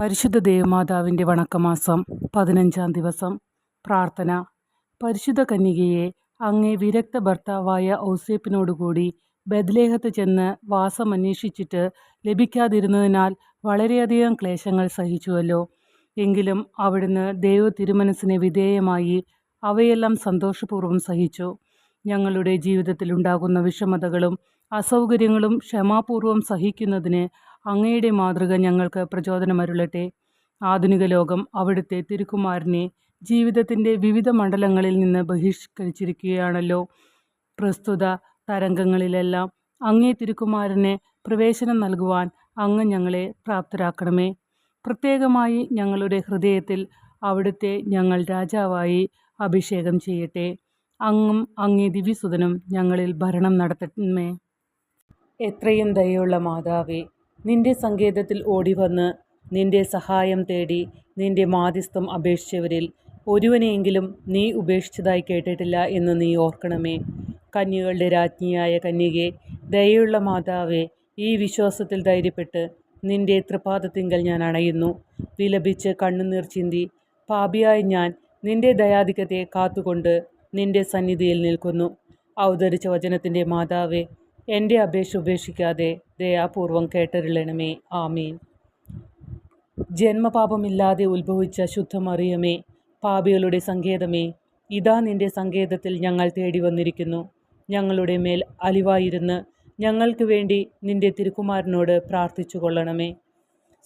പരിശുദ്ധ ദേവമാതാവിന്റെ വണക്കമാസം പതിനഞ്ചാം ദിവസം. പ്രാർത്ഥന. പരിശുദ്ധ കന്യകയെ അങ്ങേ വിരക്ത ഭർത്താവായ ഔസേപ്പിനോടുകൂടി ബദ്ലേഹത്ത് ചെന്ന് വാസമന്വേഷിച്ചിട്ട് ലഭിക്കാതിരുന്നതിനാൽ വളരെയധികം ക്ലേശങ്ങൾ സഹിച്ചുവല്ലോ. എങ്കിലും അവിടുന്ന് ദൈവ തിരുമനസ്സിന് വിധേയമായി അവയെല്ലാം സന്തോഷപൂർവം സഹിച്ചു. ഞങ്ങളുടെ ജീവിതത്തിലുണ്ടാകുന്ന വിഷമതകളും അസൗകര്യങ്ങളും ക്ഷമാപൂർവം സഹിക്കുന്നതിന് അങ്ങയുടെ മാതൃക ഞങ്ങൾക്ക് പ്രചോദനമരുളട്ടെ. ആധുനിക ലോകം അവിടുത്തെ തിരുക്കുമാരനെ ജീവിതത്തിന്റെ വിവിധ മണ്ഡലങ്ങളിൽ നിന്ന് ബഹിഷ്കരിച്ചിരിക്കുകയാണല്ലോ. പ്രസ്തുത തരംഗങ്ങളിലെല്ലാം അങ്ങേ തിരുക്കുമാരന് പ്രവേശനം നൽകുവാൻ അങ്ങ് ഞങ്ങളെ പ്രാപ്തരാക്കണമേ. പ്രത്യേകമായി ഞങ്ങളുടെ ഹൃദയത്തിൽ അവിടുത്തെ ഞങ്ങൾ രാജാവായി അഭിഷേകം ചെയ്യട്ടെ. അങ്ങും അങ്ങേ ദിവ്യസുതനും ഞങ്ങളിൽ ഭരണം നടത്തണമേ എത്രയും ദയുള്ള മാതാവേ നിന്റെ സങ്കേതത്തിൽ ഓടിവന്ന് നിന്റെ സഹായം തേടി നിന്റെ മാധ്യസ്ഥം അപേക്ഷിച്ചവരിൽ ഒരുവനെയെങ്കിലും നീ ഉപേക്ഷിച്ചതായി കേട്ടിട്ടില്ല എന്ന് നീ ഓർക്കണമേ. കന്യകളുടെ രാജ്ഞിയായ കന്യകെ ദയുള്ള മാതാവേ ഈ വിശ്വാസത്തിൽ ധൈര്യപ്പെട്ട് നിന്റെ തൃപാദത്തിങ്കൽ ഞാൻ അണയുന്നു. വിലപിച്ച് കണ്ണുനീർ ചിന്തി പാപിയായ ഞാൻ നിന്റെ ദയാധിക്യത്തെ കാത്തുകൊണ്ട് നിന്റെ സന്നിധിയിൽ നിൽക്കുന്നു. അവതരിച്ച വചനത്തിന്റെ മാതാവേ എന്റെ അപേക്ഷ ഉപേക്ഷിക്കാതെ ദയാപൂർവം കേട്ടരുളണമേ. ആമീൻ. ജന്മപാപമില്ലാതെ ഉത്ഭവിച്ച ശുദ്ധമറിയമേ പാപികളുടെ സങ്കേതമേ ഇതാ നിന്റെ സങ്കേതത്തിൽ ഞങ്ങൾ തേടി വന്നിരിക്കുന്നു ഞങ്ങളുടെ മേൽ അലിവായിരുന്ന് ഞങ്ങൾക്ക് വേണ്ടി നിന്റെ തിരുക്കുമാരനോട് പ്രാർത്ഥിച്ചു കൊള്ളണമേ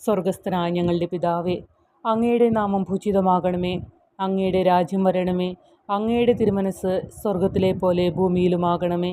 സ്വർഗസ്ഥനായ ഞങ്ങളുടെ പിതാവേ അങ്ങയുടെ നാമം ഭൂചിതമാകണമേ അങ്ങയുടെ രാജ്യം വരണമേ. അങ്ങയുടെ തിരുമനസ് സ്വർഗത്തിലെ പോലെ ഭൂമിയിലുമാകണമേ.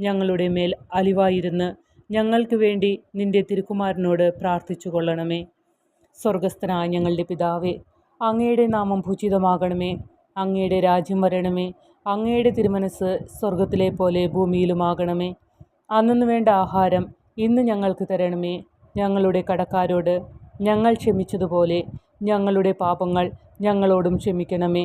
ഞങ്ങളുടെ മേൽ അലിവായിരുന്ന് ഞങ്ങൾക്ക് വേണ്ടി നിന്റെ തിരുക്കുമാരനോട് പ്രാർത്ഥിച്ചു കൊള്ളണമേ സ്വർഗസ്ഥനായ ഞങ്ങളുടെ പിതാവേ അങ്ങയുടെ നാമം ഭൂചിതമാകണമേ അങ്ങയുടെ രാജ്യം വരണമേ. അങ്ങയുടെ തിരുമനസ് സ്വർഗത്തിലെ പോലെ ഭൂമിയിലുമാകണമേ. അന്നു വേണ്ട ആഹാരം ഇന്ന് ഞങ്ങൾക്ക് തരണമേ. ഞങ്ങളുടെ കടക്കാരോട് ഞങ്ങൾ ക്ഷമിച്ചതുപോലെ ഞങ്ങളുടെ പാപങ്ങൾ ഞങ്ങളോടും ക്ഷമിക്കണമേ.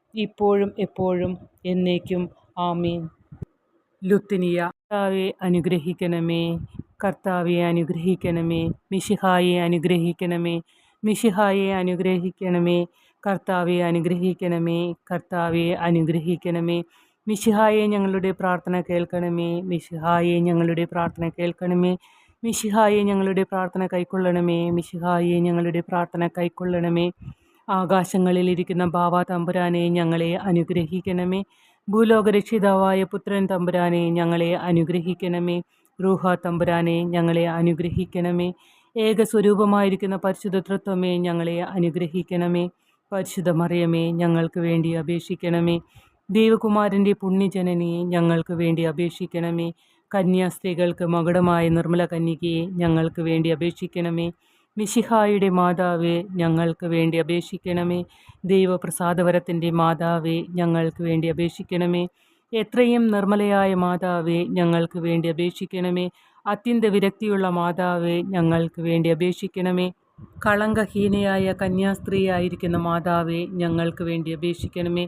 ഇപ്പോഴും എപ്പോഴും എന്നേക്കും. ആമീൻ. ലുത്തിനിയ. കർത്താവെ അനുഗ്രഹിക്കണമേ. കർത്താവെ അനുഗ്രഹിക്കണമേ. മിഷിഹായെ അനുഗ്രഹിക്കണമേ. മിഷിഹായെ അനുഗ്രഹിക്കണമേ. കർത്താവെ അനുഗ്രഹിക്കണമേ. കർത്താവെ അനുഗ്രഹിക്കണമേ. മിശിഹായെ ഞങ്ങളുടെ പ്രാർത്ഥന കേൾക്കണമേ. മിശിഹായെ ഞങ്ങളുടെ പ്രാർത്ഥന കേൾക്കണമേ. മിശിഹായെ ഞങ്ങളുടെ പ്രാർത്ഥന കൈക്കൊള്ളണമേ. മിശിഹായെ ഞങ്ങളുടെ പ്രാർത്ഥന കൈക്കൊള്ളണമേ. ആകാശങ്ങളിലിരിക്കുന്ന ബാബ തമ്പുരാനെ ഞങ്ങളെ അനുഗ്രഹിക്കണമേ. ഭൂലോകരക്ഷിതാവായ പുത്രൻ തമ്പുരാനെ ഞങ്ങളെ അനുഗ്രഹിക്കണമേ. റൂഹ തമ്പുരാനെ ഞങ്ങളെ അനുഗ്രഹിക്കണമേ. ഏകസ്വരൂപമായിരിക്കുന്ന പരിശുദ്ധ തൃത്വമേ ഞങ്ങളെ അനുഗ്രഹിക്കണമേ. പരിശുദ്ധ മറിയമേ ഞങ്ങൾക്ക് വേണ്ടി അപേക്ഷിക്കണമേ. ദേവകുമാരന്റെ പുണ്യജനനിയെ ഞങ്ങൾക്ക് വേണ്ടി അപേക്ഷിക്കണമേ. കന്യാസ്ത്രീകൾക്ക് മകുടമായ നിർമ്മല കന്യകയെ ഞങ്ങൾക്ക് വേണ്ടി അപേക്ഷിക്കണമേ. മിശിഹായുടെ മാതാവേ ഞങ്ങൾക്ക് വേണ്ടി അപേക്ഷിക്കണമേ. ദൈവപ്രസാദവരത്തിന്റെ മാതാവേ ഞങ്ങൾക്ക് വേണ്ടി അപേക്ഷിക്കണമേ. എത്രയും നിർമ്മലയായ മാതാവേ ഞങ്ങൾക്ക് വേണ്ടി അപേക്ഷിക്കണമേ. അത്യന്ത വിരക്തിയുള്ള മാതാവേ ഞങ്ങൾക്ക് വേണ്ടി അപേക്ഷിക്കണമേ. കളങ്കഹീനയായ കന്യാസ്ത്രീയായിരിക്കുന്ന മാതാവേ ഞങ്ങൾക്ക് വേണ്ടി അപേക്ഷിക്കണമേ.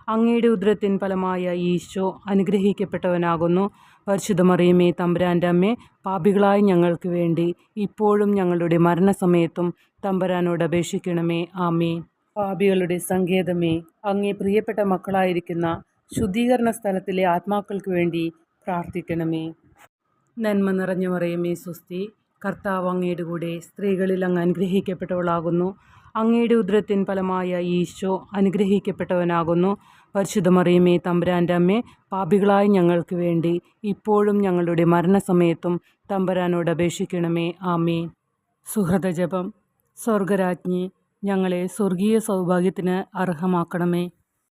അങ്ങയുടെ ഉദരത്തിൻ ഫലമായ ഈശോ അനുഗ്രഹിക്കപ്പെട്ടവനാകുന്നു. പരിശുദ്ധമറിയമേ തമ്പുരാന്റെ അമ്മേ പാപികളായ ഞങ്ങൾക്ക് വേണ്ടി ഇപ്പോഴും ഞങ്ങളുടെ മരണസമയത്തും തമ്പുരാനോട് അപേക്ഷിക്കണമേ. ആമേ പാപികളുടെ സങ്കേതമേ അങ്ങേ പ്രിയപ്പെട്ട മക്കളായിരിക്കുന്ന ശുദ്ധീകരണ സ്ഥലത്തിലെ ആത്മാക്കൾക്ക് വേണ്ടി പ്രാർത്ഥിക്കണമേ. നന്മ നിറഞ്ഞ മറിയമേ സുസ്തി കർത്താവ് അങ്ങയുടെ കൂടെ സ്ത്രീകളിൽ അങ്ങ് അനുഗ്രഹിക്കപ്പെട്ടവളാകുന്നു. അങ്ങയുടെ ഉദരത്തിൻ ഫലമായ ഈശോ അനുഗ്രഹിക്കപ്പെട്ടവനാകുന്നു. പരിശുദ്ധ മറിയമേ തമ്പുരാന്റെ അമ്മേ പാപികളായ ഞങ്ങൾക്ക് വേണ്ടി ഇപ്പോഴും ഞങ്ങളുടെ മരണസമയത്തും തമ്പുരാനോട് അപേക്ഷിക്കണമേ. ആമേ സുഹൃതജപം സ്വർഗരാജ്ഞി ഞങ്ങളെ സ്വർഗീയ സൗഭാഗ്യത്തിന് അർഹമാക്കണമേ.